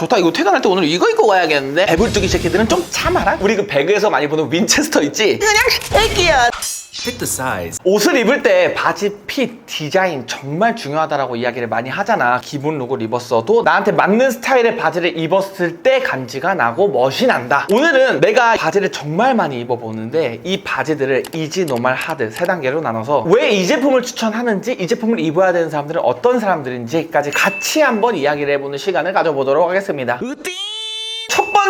좋다. 이거 퇴근할 때 오늘 이거 입고 가야겠는데? 배불뚝이 새끼들은 좀 참아라. 우리 그 배그에서 많이 보는 윈체스터 있지? 그냥 새끼야 Pick the size. 옷을 입을 때 바지 핏, 디자인 정말 중요하다라고 이야기를 많이 하잖아. 기본 룩을 입었어도 나한테 맞는 스타일의 바지를 입었을 때 간지가 나고 멋이 난다. 오늘은 내가 바지를 정말 많이 입어보는데 이 바지들을 이지, 노말, 하드 세 단계로 나눠서 왜 이 제품을 추천하는지 이 제품을 입어야 되는 사람들은 어떤 사람들인지까지 같이 한번 이야기를 해보는 시간을 가져보도록 하겠습니다. 첫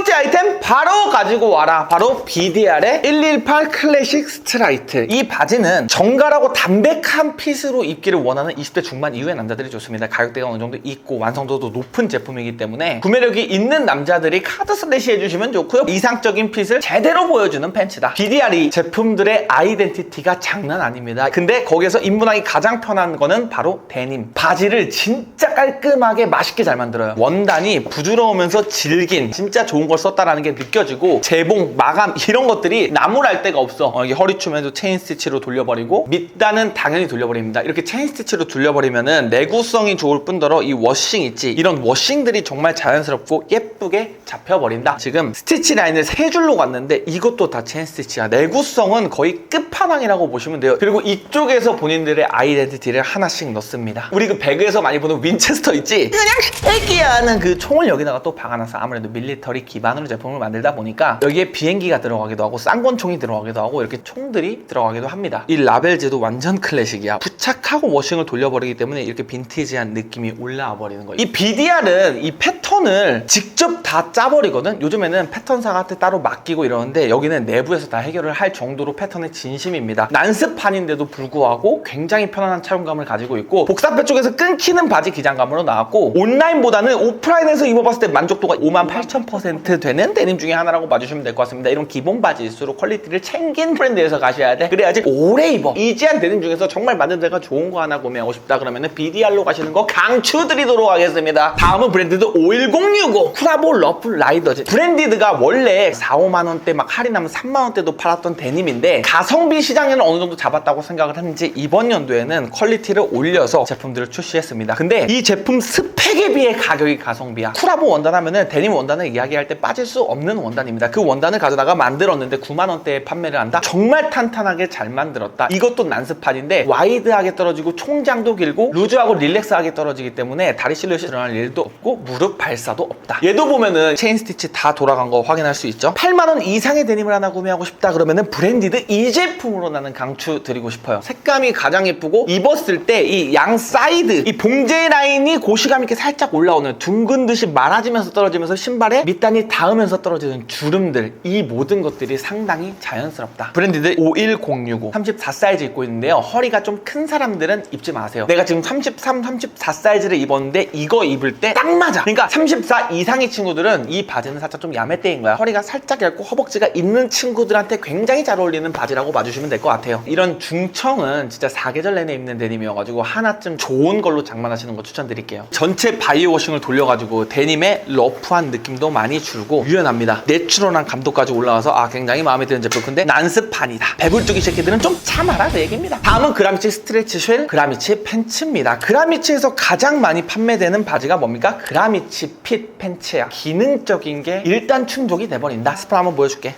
번째 아이템 바로 가지고 와라. 바로 BDR의 118 클래식 스트라이트. 이 바지는 정갈하고 담백한 핏으로 입기를 원하는 20대 중반 이후의 남자들이 좋습니다. 가격대가 어느 정도 있고 완성도도 높은 제품이기 때문에 구매력이 있는 남자들이 카드 슬래시 해주시면 좋고요. 이상적인 핏을 제대로 보여주는 팬츠다. BDR이 제품들의 아이덴티티가 장난 아닙니다. 근데 거기에서 입문하기 가장 편한 거는 바로 데님. 바지를 진짜 깔끔하게 맛있게 잘 만들어요. 원단이 부드러우면서 질긴 진짜 좋은 걸 썼다라는 게 느껴지고 재봉, 마감 이런 것들이 나무랄 데가 없어. 어, 이게 허리춤에도 체인 스티치로 돌려버리고 밑단은 당연히 돌려버립니다. 이렇게 체인 스티치로 돌려버리면은 내구성이 좋을 뿐더러 이 워싱 있지? 이런 워싱들이 정말 자연스럽고 예쁘게 잡혀버린다. 지금 스티치 라인을 세 줄로 갔는데 이것도 다 체인 스티치야. 내구성은 거의 끝판왕이라고 보시면 돼요. 그리고 이쪽에서 본인들의 아이덴티티를 하나씩 넣습니다. 우리 그 배그에서 많이 보는 윈체스터 있지? 그냥 새끼야. 하는 그 총을 여기다가 또 박아놔서 아무래도 밀리터리 기 반으로 제품을 만들다 보니까 여기에 비행기가 들어가기도 하고 쌍권총이 들어가기도 하고 이렇게 총들이 들어가기도 합니다. 이 라벨제도 완전 클래식이야. 부착하고 워싱을 돌려버리기 때문에 이렇게 빈티지한 느낌이 올라와 버리는 거예요 이 BDR은 이 패턴을 직접 다 짜버리거든? 요즘에는 패턴사한테 따로 맡기고 이러는데 여기는 내부에서 다 해결을 할 정도로 패턴의 진심입니다. 난스판인데도 불구하고 굉장히 편안한 착용감을 가지고 있고 복사패 쪽에서 끊기는 바지 기장감으로 나왔고 온라인보다는 오프라인에서 입어봤을 때 만족도가 5만 8천 퍼센트 되는 데님 중에 하나라고 봐주시면 될 것 같습니다. 이런 기본 바지일수록 퀄리티를 챙긴 브랜드에서 가셔야 돼. 그래야지 오래 입어. 이지한 데님 중에서 정말 만든 데가 좋은 거 하나 구매하고 싶다 그러면 은 BDR로 가시는 거 강추드리도록 하겠습니다. 다음은 브랜드도 51060 쿠라보 러플 라이더즈 브랜디드가 원래 4, 5만 원대 막 할인하면 3만 원대도 팔았던 데님인데 가성비 시장에는 어느 정도 잡았다고 생각을 했는지 이번 연도에는 퀄리티를 올려서 제품들을 출시했습니다. 근데 이 제품 스펙에 비해 가격이 가성비야. 쿠라보 원단 하면은 데님 원단을 이야기할 때 빠질 수 없는 원단입니다. 그 원단을 가져다가 만들었는데 9만 원대에 판매를 한다? 정말 탄탄하게 잘 만들었다. 이것도 난스판인데 와이드하게 떨어지고 총장도 길고 루즈하고 릴렉스하게 떨어지기 때문에 다리 실루엣이 드러날 일도 없고 무릎 발사도 없다. 얘도 보면 은 체인 스티치 다 돌아간 거 확인할 수 있죠? 8만 원 이상의 데님을 하나 구매하고 싶다 그러면은 브랜디드 이 제품으로 나는 강추 드리고 싶어요. 색감이 가장 예쁘고 입었을 때 이 양 사이드 이 봉제 라인이 고시감 있게 살짝 올라오는 둥근 듯이 말아지면서 떨어지면서 신발에 밑단이 닿으면서 떨어지는 주름들 이 모든 것들이 상당히 자연스럽다. 브랜디드 51065 34 사이즈 입고 있는데요. 허리가 좀 큰 사람들은 입지 마세요. 내가 지금 33, 34 사이즈를 입었는데 이거 입을 때 딱 맞아. 그러니까 34 이상의 친구들 은 이 바지는 살짝 좀 야매때인 거야. 허리가 살짝 얇고 허벅지가 있는 친구들한테 굉장히 잘 어울리는 바지라고 봐주시면 될 것 같아요. 이런 중청은 진짜 사계절 내내 입는 데님이어가지고 하나쯤 좋은 걸로 장만하시는 거 추천드릴게요. 전체 바이오 워싱을 돌려가지고 데님의 러프한 느낌도 많이 줄고 유연합니다. 내추럴한 감도까지 올라와서 아 굉장히 마음에 드는 제품. 근데 난습판이다. 배불뚝이 새끼들은 좀 참아라 그 얘기입니다. 다음은 그라미치 스트레치 쉘 그라미치 팬츠입니다. 그라미치에서 가장 많이 판매되는 바지가 뭡니까? 그라미치 핏 팬츠야. 기 능적인 게 일단 충족이 돼버린다 스프라 한번 보여줄게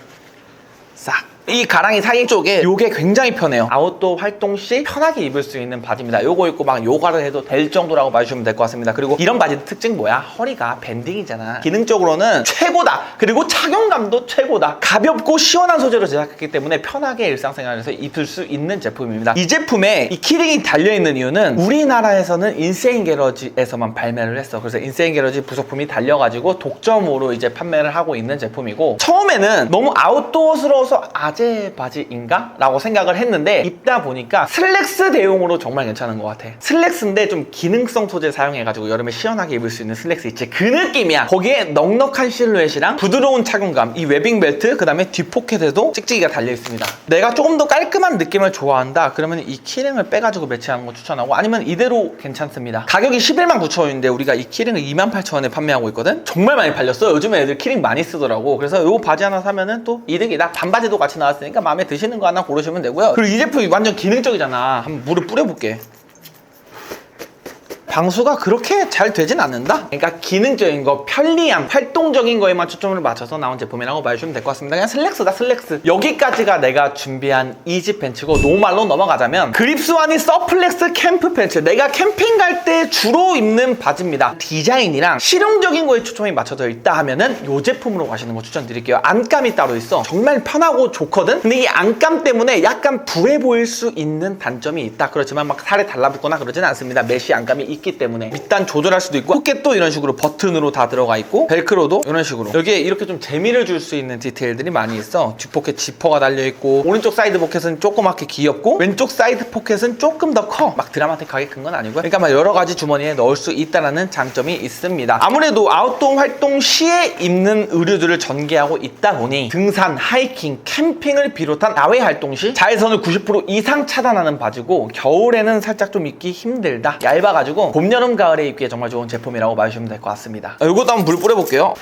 싹. 이 가랑이 사이 쪽에 요게 굉장히 편해요. 아웃도어 활동 시 편하게 입을 수 있는 바지입니다. 요거 입고 막 요가를 해도 될 정도라고 봐주시면 될 것 같습니다. 그리고 이런 바지 특징 뭐야? 허리가 밴딩이잖아. 기능적으로는 최고다. 그리고 착용감도 최고다. 가볍고 시원한 소재로 제작했기 때문에 편하게 일상생활에서 입을 수 있는 제품입니다. 이 제품에 이 키링이 달려있는 이유는 우리나라에서는 인세인 게러지에서만 발매를 했어. 그래서 인세인 게러지 부속품이 달려가지고 독점으로 이제 판매를 하고 있는 제품이고 처음에는 너무 아웃도어스러워서 아재 바지인가? 라고 생각을 했는데 입다 보니까 슬랙스 대용으로 정말 괜찮은 것 같아. 슬랙스인데 좀 기능성 소재 사용해가지고 여름에 시원하게 입을 수 있는 슬랙스 있지. 그 느낌이야. 거기에 넉넉한 실루엣이랑 부드러운 착용감 이 웨빙 벨트 그 다음에 뒷포켓에도 찍찍이가 달려있습니다. 내가 조금 더 깔끔한 느낌을 좋아한다. 그러면 이 키링을 빼가지고 매치하는 거 추천하고 아니면 이대로 괜찮습니다. 가격이 11만 9천 원인데 우리가 이 키링을 2만 8천 원에 판매하고 있거든? 정말 많이 팔렸어. 요즘에 애들 키링 많이 쓰더라고. 그래서 요 바지 하나 사면은 또 이득이다. 반바지도 같이 나왔으니까 마음에 드시는 거 하나 고르시면 되고요. 그리고 이 제품이 완전 기능적이잖아. 한번 물을 뿌려볼게 방수가 그렇게 잘 되진 않는다? 그러니까 기능적인 거, 편리함, 활동적인 거에만 초점을 맞춰서 나온 제품이라고 봐주시면 될 것 같습니다. 그냥 슬랙스다, 슬랙스. 여기까지가 내가 준비한 이지 벤츠고 노말로 넘어가자면 그립스와니 서플렉스 캠프 벤츠. 내가 캠핑 갈 때 주로 입는 바지입니다. 디자인이랑 실용적인 거에 초점이 맞춰져 있다 하면은 이 제품으로 가시는 거 추천드릴게요. 안감이 따로 있어. 정말 편하고 좋거든? 근데 이 안감 때문에 약간 부해 보일 수 있는 단점이 있다. 그렇지만 막 살에 달라붙거나 그러진 않습니다. 메쉬 안감이 있기 때문에. 밑단 조절할 수도 있고, 포켓도 이런 식으로 버튼으로 다 들어가 있고, 벨크로도 이런 식으로. 여기에 이렇게 좀 재미를 줄 수 있는 디테일들이 많이 있어. 뒷포켓 지퍼가 달려있고, 오른쪽 사이드 포켓은 조그맣게 귀엽고, 왼쪽 사이드 포켓은 조금 더 커. 막 드라마틱하게 큰 건 아니고요. 그러니까 막 여러 가지 주머니에 넣을 수 있다는 장점이 있습니다. 아무래도 아웃도어 활동 시에 입는 의류들을 전개하고 있다 보니 등산, 하이킹, 캠핑을 비롯한 야외 활동 시 자외선을 90% 이상 차단하는 바지고 겨울에는 살짝 좀 입기 힘들다. 얇아가지고 봄, 여름, 가을에 입기에 정말 좋은 제품이라고 봐주시면 될것 같습니다. 아, 이것도 한번 물 뿌려볼게요.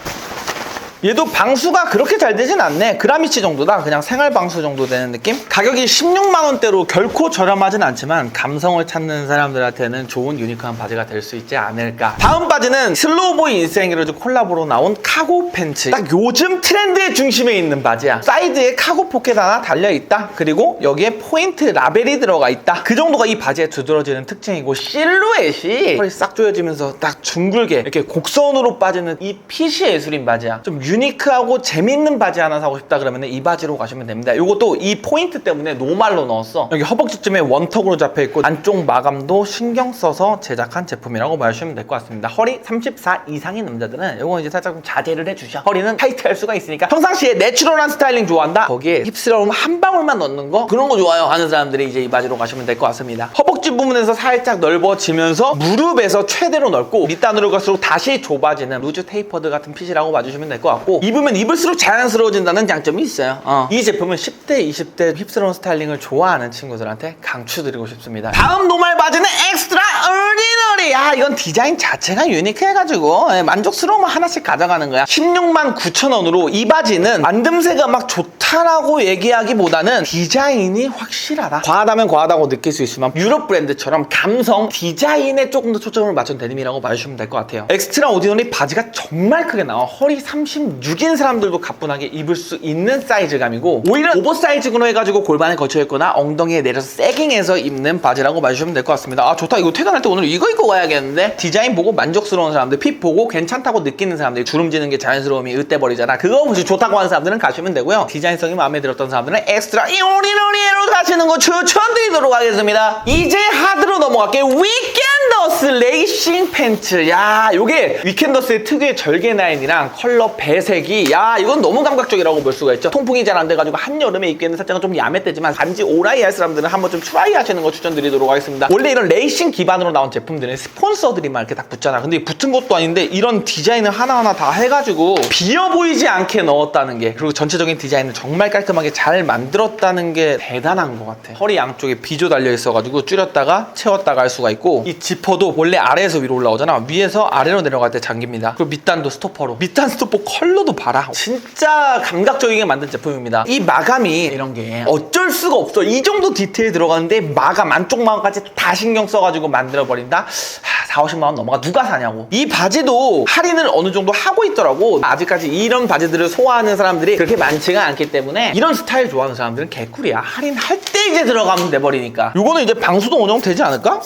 얘도 방수가 그렇게 잘 되진 않네. 그라미치 정도다. 그냥 생활 방수 정도 되는 느낌? 가격이 16만 원대로 결코 저렴하진 않지만 감성을 찾는 사람들한테는 좋은 유니크한 바지가 될 수 있지 않을까. 다음 바지는 슬로우보이 인생이로즈 콜라보로 나온 카고 팬츠. 딱 요즘 트렌드의 중심에 있는 바지야. 사이드에 카고 포켓 하나 달려있다. 그리고 여기에 포인트 라벨이 들어가 있다. 그 정도가 이 바지의 두드러지는 특징이고 실루엣이 펄이 싹 조여지면서 딱 둥글게 이렇게 곡선으로 빠지는 이 핏이 예술인 바지야. 좀 유니크하고 재밌는 바지 하나 사고 싶다 그러면 이 바지로 가시면 됩니다. 이것도 이 포인트 때문에 노말로 넣었어. 여기 허벅지쯤에 원턱으로 잡혀 있고 안쪽 마감도 신경 써서 제작한 제품이라고 말하시면 될 것 같습니다. 허리 34 이상인 남자들은 이거 이제 살짝 좀 자제를 해주셔. 허리는 타이트할 수가 있으니까 평상시에 내추럴한 스타일링 좋아한다. 거기에 힙스러움 한 방울만 넣는 거 그런 거 좋아요 하는 사람들이 이제 이 바지로 가시면 될 것 같습니다. 허벅지 부분에서 살짝 넓어지면서 무릎에서 최대로 넓고 밑단으로 갈수록 다시 좁아지는 루즈 테이퍼드 같은 핏이라고 봐주시면 될 것 같고. 같고 입으면 입을수록 자연스러워진다는 장점이 있어요. 어. 이 제품은 10대, 20대 힙스러운 스타일링을 좋아하는 친구들한테 강추드리고 싶습니다. 다음 노말 바지는 엑스트라 얼디너리. 아 이건 디자인 자체가 유니크해가지고 예, 만족스러우면 하나씩 가져가는 거야. 16만 9천 원으로 이 바지는 만듦새가 막 좋다 라고 얘기하기보다는 디자인이 확실하다. 과하다면 과하다고 느낄 수 있지만 유럽 브랜드처럼 감성, 디자인에 조금 더 초점을 맞춘 데님이라고 봐주시면 될 것 같아요. 엑스트라 오디너리 바지가 정말 크게 나와. 허리 36인 사람들도 가뿐하게 입을 수 있는 사이즈감이고 오히려 오버사이즈로 해가지고 골반에 걸쳐있거나 엉덩이에 내려서 세깅해서 입는 바지라고 봐주시면 될 것 같습니다. 아 좋다. 이거 퇴근할 때 오늘 이거 입고 가야겠는데 디자인 보고 만족스러운 사람들, 핏 보고 괜찮다고 느끼는 사람들이 주름지는 게 자연스러움이 으떼버리잖아. 그거 혹시 좋다고 하는 사람들은 가시면 되고요. 디자인 성이 마음에 들었던 사람들은 엑스트라 이오리노리로 가시는 거 추천드리도록 하겠습니다. 이제 하드로 넘어갈게요. 위켄 더스 레이싱 팬츠. 야, 요게 위켄더스의 특유의 절개 라인이랑 컬러 배색이 야, 이건 너무 감각적이라고 볼 수가 있죠. 통풍이 잘 안 돼가지고 한여름에 입기에는 살짝 좀 야매되지만 단지 오라이 할 사람들은 한번 좀 트라이 하시는 거 추천드리도록 하겠습니다. 원래 이런 레이싱 기반으로 나온 제품들은 스폰서들이 막 이렇게 딱 붙잖아. 근데 붙은 것도 아닌데 이런 디자인을 하나하나 다 해가지고 비어 보이지 않게 넣었다는 게 그리고 전체적인 디자인을 정말 깔끔하게 잘 만들었다는 게 대단한 것 같아. 허리 양쪽에 비조 달려 있어가지고 줄였다가 채웠다가 할 수가 있고 이 지퍼도 원래 아래에서 위로 올라오잖아. 위에서 아래로 내려갈 때 잠깁니다. 그리고 밑단도 스토퍼로. 밑단 스토퍼 컬러도 봐라. 진짜 감각적이게 만든 제품입니다. 이 마감이 이런 게 어쩔 수가 없어. 이 정도 디테일 들어가는데 마감 안쪽 마감까지 다 신경 써가지고 만들어 버린다. 4, 50만 원 넘어가 누가 사냐고. 이 바지도 할인을 어느 정도 하고 있더라고. 아직까지 이런 바지들을 소화하는 사람들이 그렇게 많지가 않기 때문에 이런 스타일 좋아하는 사람들은 개꿀이야. 할인할 때 이제 들어가면 돼버리니까. 요거는 이제 방수도 어느 정도 되지 않을까?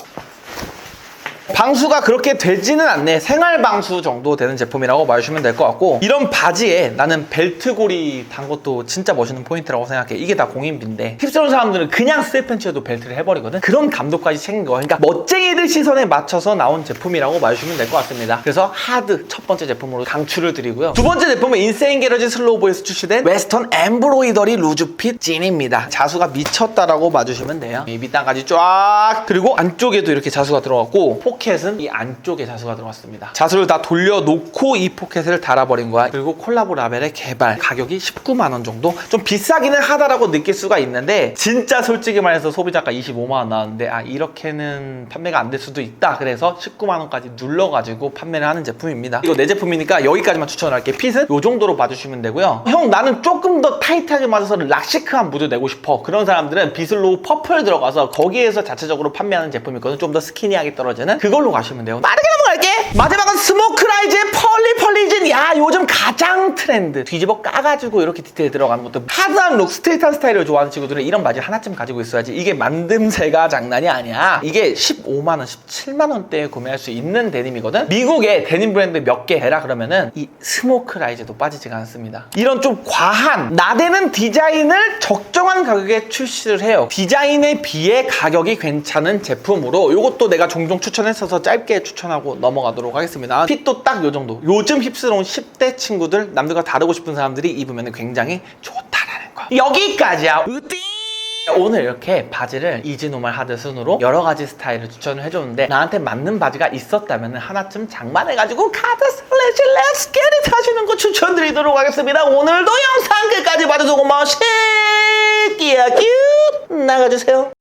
방수가 그렇게 되지는 않네. 생활 방수 정도 되는 제품이라고 봐주시면 될 것 같고 이런 바지에 나는 벨트고리 단 것도 진짜 멋있는 포인트라고 생각해. 이게 다 공인비인데 힙스러운 사람들은 그냥 스웨 팬츠에도 벨트를 해버리거든. 그런 감독까지 챙긴 거. 그러니까 멋쟁이들 시선에 맞춰서 나온 제품이라고 봐주시면 될 것 같습니다. 그래서 하드 첫 번째 제품으로 강추를 드리고요. 두 번째 제품은 인세인 게러지 슬로우보에서 출시된 웨스턴 엠브로이더리 루즈핏 진입니다. 자수가 미쳤다라고 봐주시면 돼요. 이 밑단까지 쫙 그리고 안쪽에도 이렇게 자수가 들어갔고 포켓은 이 안쪽에 자수가 들어갔습니다. 자수를 다 돌려놓고 이 포켓을 달아버린 거야. 그리고 콜라보 라벨의 개발 가격이 19만 원 정도. 좀 비싸기는 하다라고 느낄 수가 있는데 진짜 솔직히 말해서 소비자가 25만 원 나왔는데 아 이렇게는 판매가 안 될 수도 있다. 그래서 19만 원까지 눌러가지고 판매를 하는 제품입니다. 이거 내 제품이니까 여기까지만 추천을 할게. 핏은 이 정도로 봐주시면 되고요. 형 나는 조금 더 타이트하게 맞아서 락시크한 무드 내고 싶어. 그런 사람들은 비슬로우 퍼플 들어가서 거기에서 자체적으로 판매하는 제품이 있거든. 좀 더 스키니하게 떨어지는 그걸로 가시면 돼요. 빠르게 넘어갈게. 마지막은 스모크라이즈의 펄리펄리진 야 요즘 가장 트렌드. 뒤집어 까가지고 이렇게 디테일 들어가는 것도 하드한 룩 스트레이트한 스타일을 좋아하는 친구들은 이런 바지 하나쯤 가지고 있어야지 이게 만듦새가 장난이 아니야. 이게 15만원 17만원대에 구매할 수 있는 데님이거든? 미국의 데님 브랜드 몇 개 해라 그러면은 이 스모크 라이즈도 빠지지가 않습니다. 이런 좀 과한 나대는 디자인을 적정한 가격에 출시를 해요. 디자인에 비해 가격이 괜찮은 제품으로 이것도 내가 종종 추천했어서 짧게 추천하고 넘어가도록 하겠습니다. 핏도 딱 요 정도. 요즘 힙스러운 10대 친구들 남들과 다르고 싶은 사람들이 입으면 굉장히 좋다라는 거 여기까지야. 오늘 이렇게 바지를 이지노말 하드 순으로 여러 가지 스타일을 추천을 해줬는데 나한테 맞는 바지가 있었다면 하나쯤 장만해가지고 카드 슬래시 렛츠 겟잇 하시는 거 추천드리도록 하겠습니다. 오늘도 영상 끝까지 봐주셔서 고마워. 새끼야 큐 나가주세요